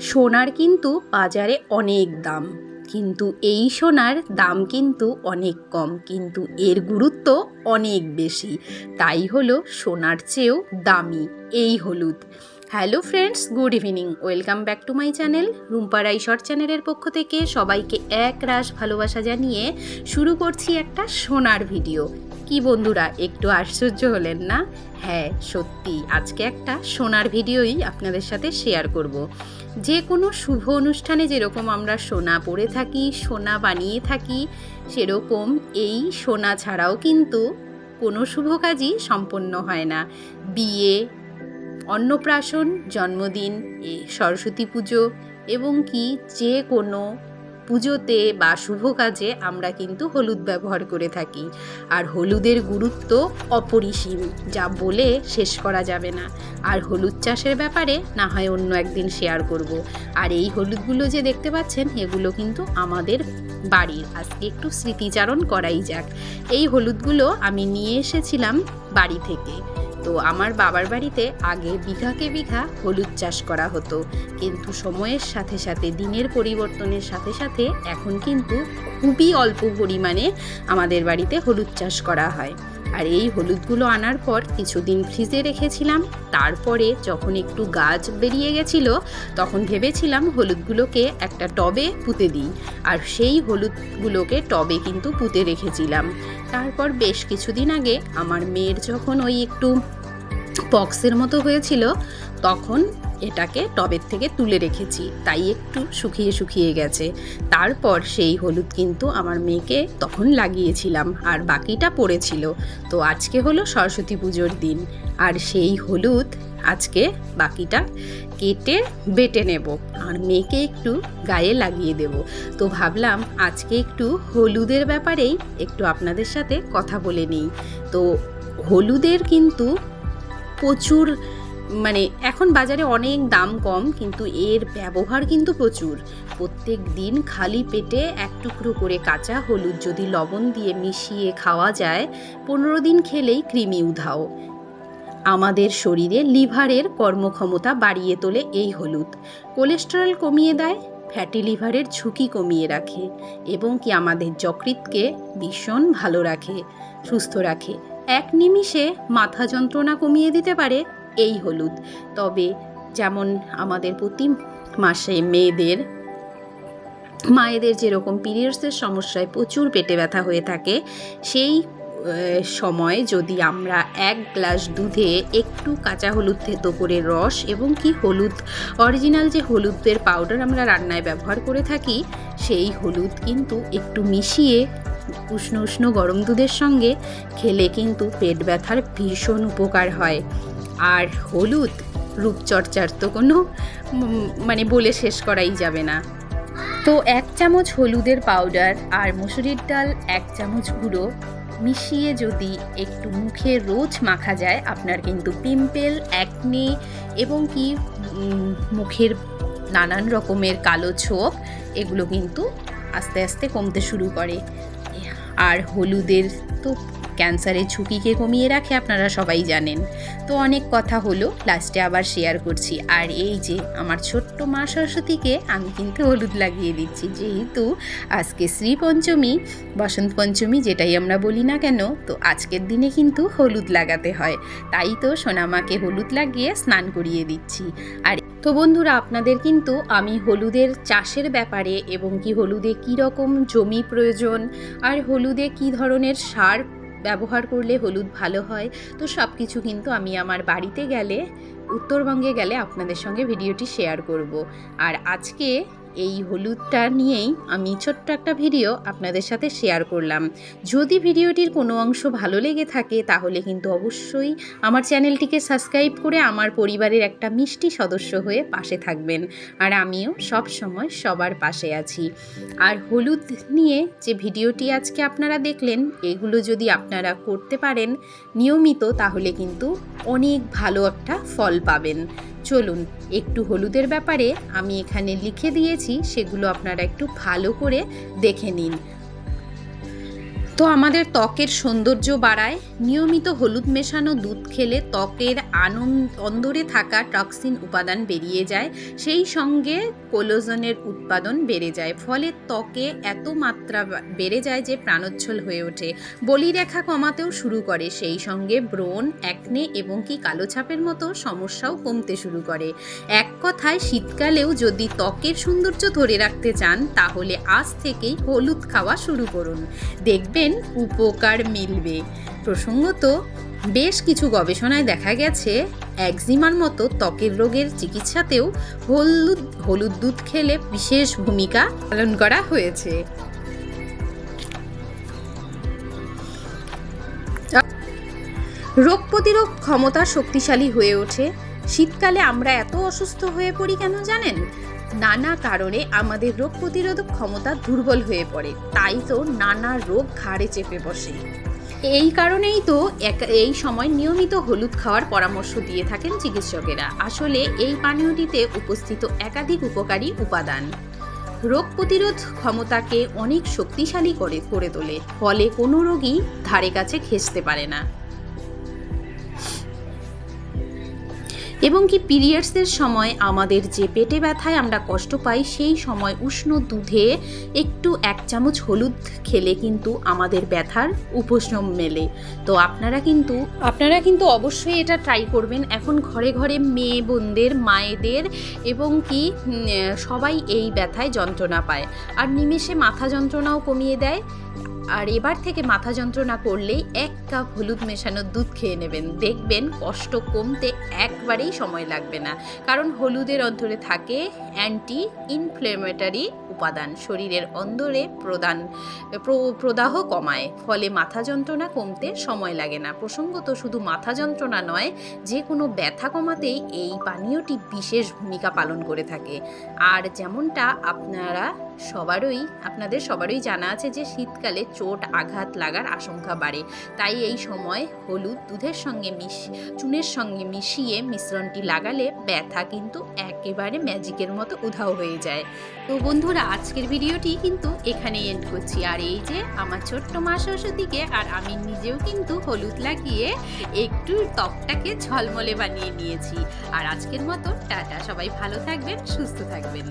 সোনার কিন্তু বাজারে অনেক দাম। কিন্তু এই সোনার দাম কিন্তু অনেক কম, কিন্তু এর গুরুত্ব অনেক বেশি। তাই হলো সোনার চেয়েও দামি এই হলুদ। Hello friends, good evening. Welcome back to my channel রুম্পারাই short চ্যানেলের পক্ষ থেকে সবাইকে এক রাশ ভালোবাসা জানিয়ে শুরু করছি একটা সোনার ভিডিও। কি বন্ধুরা, একটু আশ্চর্য হলেন না হ্যাঁ সত্যি, আজকে একটা সোনার ভিডিওই আপনাদের সাথে শেয়ার করব। যে কোনো শুভ অনুষ্ঠানে যেরকম আমরা সোনা পরে থাকি, সোনা বানিয়ে থাকি, সেরকম এই সোনা ছাড়াও কিন্তু কোনো শুভ কাজই সম্পন্ন হয় না বিয়ে, অন্নপ্রাশন, জন্মদিন সরস্বতী পুজো এবং কি যে কোনো পুজোতে বা শুভ কাজে আমরা কিন্তু হলুদ ব্যবহার করে থাকি। আর হলুদের গুরুত্ব অপরিসীম, যা বলে শেষ করা যাবে না। আর হলুদ চাষের ব্যাপারে না হয় অন্য একদিন শেয়ার করব। আর এই হলুদগুলো যে দেখতে পাচ্ছেন, এগুলো কিন্তু আমাদের বাড়ির। আজকে একটু স্মৃতিচারণ করাই যাক। এই হলুদগুলো আমি নিয়ে এসেছিলাম বাড়ি থেকে। তো আমার বাবার বাড়িতে আগে বিঘাকে বিঘা হলুদ চাষ করা হতো। কিন্তু সময়ের সাথে সাথে, দিনের পরিবর্তনের সাথে সাথে এখন কিন্তু খুবই অল্প পরিমাণে আমাদের বাড়িতে হলুদ চাষ করা হয়। আর এই হলুদগুলো আনার পর কিছুদিন ফ্রিজে রেখেছিলাম। তারপরে যখন একটু গাছ বেরিয়ে গেছিল, তখন ভেবেছিলাম হলুদগুলোকে একটা টবে পুঁতে দিই। আর সেই হলুদগুলোকে টবে কিন্তু পুঁতে রেখেছিলাম। তারপর বেশ কিছুদিন আগে আমার মেয়ের যখন ওই একটু পক্সের মতো হয়েছিল, তখন এটাকে টবের থেকে তুলে রেখেছি, তাই একটু শুকিয়ে শুকিয়ে গেছে। তারপর সেই হলুদ কিন্তু আমার মেয়েকে তখন লাগিয়েছিলাম, আর বাকিটা পড়েছিল। তো আজকে হলো সরস্বতী পুজোর দিন, আর সেই হলুদ আজকে বাকিটা কেটে বেটে নেব, আর মেয়েকে একটু গায়ে লাগিয়ে দেব। তো ভাবলাম আজকে একটু হলুদের ব্যাপারেই একটু আপনাদের সাথে কথা বলে নিই। তো হলুদের কিন্তু প্রচুর মানে এখন বাজারে অনেক দাম কম, কিন্তু এর ব্যবহার কিন্তু প্রচুর। প্রত্যেক দিন খালি পেটে এক টুকরো করে কাঁচা হলুদ যদি লবণ দিয়ে মিশিয়ে খাওয়া যায়, পনেরো দিন খেলেই কৃমি উধাও। আমাদের শরীরে লিভারের কর্মক্ষমতা বাড়িয়ে তোলে এই হলুদ। কোলেস্টেরল কমিয়ে দেয়, ফ্যাটি লিভারের ঝুঁকি কমিয়ে রাখে এবং কি আমাদের যকৃতকে ভীষণ ভালো রাখে, সুস্থ রাখে। এক নিমিষে মাথা যন্ত্রণা কমিয়ে দিতে পারে এই হলুদ। তবে যেমন আমাদের প্রতি মাসে মেয়েদের, মায়েদের যেরকম পিরিয়ডসের সমস্যায় প্রচুর পেটে ব্যথা হয়ে থাকে, সেই সময় যদি আমরা এক গ্লাস দুধে একটু কাঁচা হলুদ থেতো করে রস এবং কি হলুদ, অরিজিনাল যে হলুদের পাউডার আমরা রান্নায় ব্যবহার করে থাকি, সেই হলুদ কিন্তু একটু মিশিয়ে উষ্ণ উষ্ণ গরম দুধের সঙ্গে খেলে কিন্তু পেট ব্যথার ভীষণ উপকার হয়। আর হলুদ রূপচর্চার তো কোনো মানে বলে শেষ করাই যাবে না। তো এক চামচ হলুদের পাউডার আর মুসুরির ডাল এক চামচ গুঁড়ো মিশিয়ে যদি একটু মুখে রোজ মাখা যায়, আপনার কিন্তু পিম্পেল অ্যাকনে এবং কি মুখের নানান রকমের কালো ছোপ, এগুলো কিন্তু আস্তে আস্তে কমতে শুরু করে। আর হলুদের তো ক্যান্সারের ঝুঁকিকে কমিয়ে রাখে আপনারা সবাই জানেন। তো অনেক কথা হলো লাস্টে আবার শেয়ার করছি। আর এই যে আমার ছোট্ট মা সরস্বতীকে আমি কিন্তু হলুদ লাগিয়ে দিচ্ছি। যেহেতু আজকে শ্রী পঞ্চমী, বসন্ত পঞ্চমী যেটাই আমরা বলি না কেন, তো আজকের দিনে কিন্তু হলুদ লাগাতে হয়। তাই তো সোনামাকে হলুদ লাগিয়ে স্নান করিয়ে দিচ্ছি। আর তো বন্ধুরা, আপনাদের কিন্তু আমি হলুদের চাষের ব্যাপারে এবং কি হলুদে কী রকম জমি প্রয়োজন, আর হলুদে কী ধরনের সার ব্যবহার করলে হলুদ ভালো হয়। তো সব কিছু কিন্তু আমি আমার বাড়িতে গেলে, উত্তরবঙ্গে গেলে আপনাদের সঙ্গে ভিডিওটি শেয়ার করব। আর আজকে এই হলুদটা নিয়েই আমি ছোট্ট একটা ভিডিও আপনাদের সাথে শেয়ার করলাম। যদি ভিডিওটির কোনো অংশ ভালো লেগে থাকে, তাহলে কিন্তু অবশ্যই আমার চ্যানেলটিকে সাবস্ক্রাইব করে আমার পরিবারের একটা মিষ্টি সদস্য হয়ে পাশে থাকবেন। আর আমিও সব সময় সবার পাশে আছি। আর হলুদ নিয়ে যে ভিডিওটি আজকে আপনারা দেখলেন, এগুলো যদি আপনারা করতে পারেন নিয়মিত, তাহলে কিন্তু অনেক ভালো একটা ফল পাবেন। চলুন, একটু হলুদের ব্যাপারে আমি এখানে লিখে দিয়েছি, সেগুলো আপনারা একটু ভালো করে দেখে নিন। তো আমাদের ত্বকের সৌন্দর্য বাড়ায়, নিয়মিত হলুদ মেশানো দুধ খেলে ত্বকের আনন্দ, অন্দরে থাকা টক্সিন উপাদান বেরিয়ে যায়, সেই সঙ্গে কোলোজনের উৎপাদন বেড়ে যায়, ফলে ত্বকে এত মাত্রা বেড়ে যায় যে প্রাণোচ্ছল হয়ে ওঠে। বলিরেখা কমাতেও শুরু করে, সেই সঙ্গে ব্রণ, একনে এবং কি কালো ছাপের মতো সমস্যাও কমতে শুরু করে। এক কথায়, শীতকালেও যদি ত্বকের সৌন্দর্য ধরে রাখতে চান, তাহলে আজ থেকেই হলুদ খাওয়া শুরু করুন। দেখবেন উপকার মিলবে। প্রসঙ্গত, বেশ কিছু গবেষণায় দেখা গেছে, একজিমার মতো ত্বকের রোগের চিকিৎসাতেও হলুদ হলুদ দুধ খেলে বিশেষ ভূমিকা পালন করা হয়েছে। রোগ প্রতিরোধ ক্ষমতা শক্তিশালী হয়ে ওঠে। শীতকালে আমরা এত অসুস্থ হয়ে পড়ি কেন জানেন? নানা কারণে আমাদের রোগ প্রতিরোধক ক্ষমতা দুর্বল হয়ে পড়ে। তাই তো নানা রোগ ঘাড়ে চেপে বসে। এই কারণেই তো এই সময় নিয়মিত হলুদ খাওয়ার পরামর্শ দিয়ে থাকেন চিকিৎসকেরা। আসলে এই পানীয়টিতে উপস্থিত একাধিক উপকারী উপাদান। রোগ প্রতিরোধ ক্ষমতাকে অনেক শক্তিশালী করে করে তোলে। ফলে কোনো রোগী ধারে কাছে ঘেঁষতে পারে না। এবং কি পিরিয়ডসের সময় আমাদের যে পেটে ব্যথায় আমরা কষ্ট পাই, সেই সময় উষ্ণ দুধে একটু এক চামচ হলুদ খেলে কিন্তু আমাদের ব্যথার উপশম মেলে। তো আপনারা কিন্তু আপনারা কিন্তু অবশ্যই এটা ট্রাই করবেন। এখন ঘরে ঘরে মেয়ে বোনদের, মায়েদের এবং কি সবাই এই ব্যথায় যন্ত্রণা পায়। আর নিমেষে মাথা যন্ত্রণাও কমিয়ে দেয়। আর এবার থেকে মাথা যন্ত্রণা করলেই এক কাপ হলুদ মেশানো দুধ খেয়ে নেবেন। দেখবেন কষ্ট কমতে একবারেই সময় লাগবে না। কারণ হলুদের অন্তরে থাকে অ্যান্টি ইনফ্লেমেটারি উপাদান। শরীরের অন্দরে প্রদান, প্র- প্রদাহ কমায়। ফলে মাথা যন্ত্রণা কমতে সময় লাগে না। প্রসঙ্গত শুধু মাথা যন্ত্রণা নয়, যে কোনো ব্যথা কমাতেই এই পানীয়টি বিশেষ ভূমিকা পালন করে থাকে। আর যেমনটা আপনারা সবারই, আপনাদের সবারই জানা আছে যে শীতকালে চোট, আঘাত লাগার আশঙ্কা বাড়ে। তাই এই সময় হলুদ দুধের সঙ্গে মিশ, চুনের সঙ্গে মিশিয়ে মিশ্রণটি লাগালে ব্যথা কিন্তু একেবারে ম্যাজিকের মতো উধাও হয়ে যায়। তো বন্ধুরা, আজকের ভিডিওটি কিন্তু এখানেই এন্ড করছি। আর এই যে আমার ছোট্ট মা সরস্বতীকে আর আমি নিজেও কিন্তু হলুদ লাগিয়ে একটু ত্বকটাকে ঝলমলে বানিয়ে নিয়েছি। আর আজকের মতো টাটা, সবাই ভালো থাকবেন, সুস্থ থাকবেন।